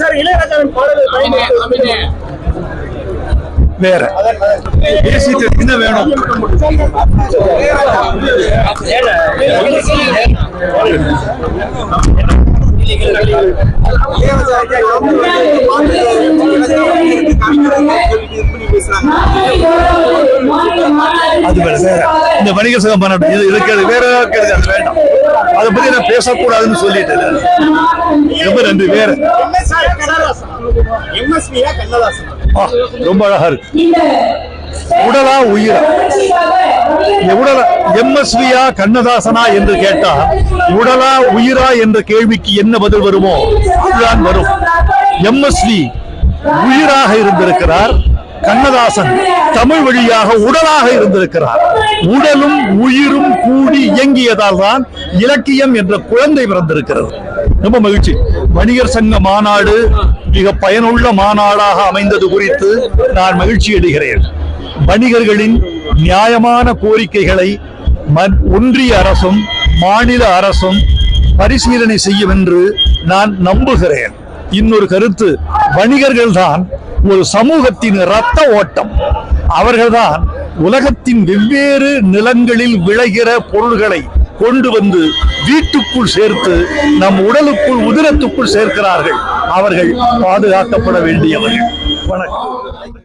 Sir இளையராஜாவின் பாடல்கள் வேற. பேசிட்டு என்ன வேணும். அது வேற வேற. இந்த வணிக சங்கம் பண்ணட்டும் இது வேற கேளுங்க அது வேண்டாம். அதை பத்தி நான் பேசக்கூடாதுன்னு சொல்லிட்டு ரொம்ப நன்றி வேற. ரொம்ப அழகா இருக்கு. உடலா உயிரா? உடலா எம்எஸ்வியா கண்ணதாசனா என்று கேட்டா உடலா உயிரா என்ற கேள்விக்கு என்ன பதில் வருமோ அதுதான் வரும். எம்எஸ்வி உயிராக இருந்திருக்கிறார். கண்ணதாசன் தமிழ் வழியாக உடலாக இருந்திருக்கிறார். உடலும் உயிரும் கூடி இயங்கியதால் தான் இலக்கியம் என்ற குழந்தை பிறந்திருக்கிறது. ரொம்ப மகிழ்ச்சி. வணிகர் சங்க மாநாடு மிக பயனுள்ள மாநாடாக அமைந்தது குறித்து நான் மகிழ்ச்சி அடைகிறேன். வணிகர்களின் நியாயமான கோரிக்கைகளை ஒன்றிய அரசும் மாநில அரசும் பரிசீலனை செய்யும் என்று நான் நம்புகிறேன். இன்னொரு கருத்து வணிகர்கள் தான் ஒரு சமூகத்தின் இரத்த ஓட்டம். அவர்கள்தான் உலகத்தின் வெவ்வேறு நிலங்களில் விளைகிற பொருள்களை கொண்டு வந்து வீட்டுக்குள் சேர்த்து நம் உடலுக்குள் உதிரத்துக்குள் சேர்க்கிறார்கள். அவர்கள் பாதுகாக்கப்பட வேண்டியவர்கள். வணக்கம்.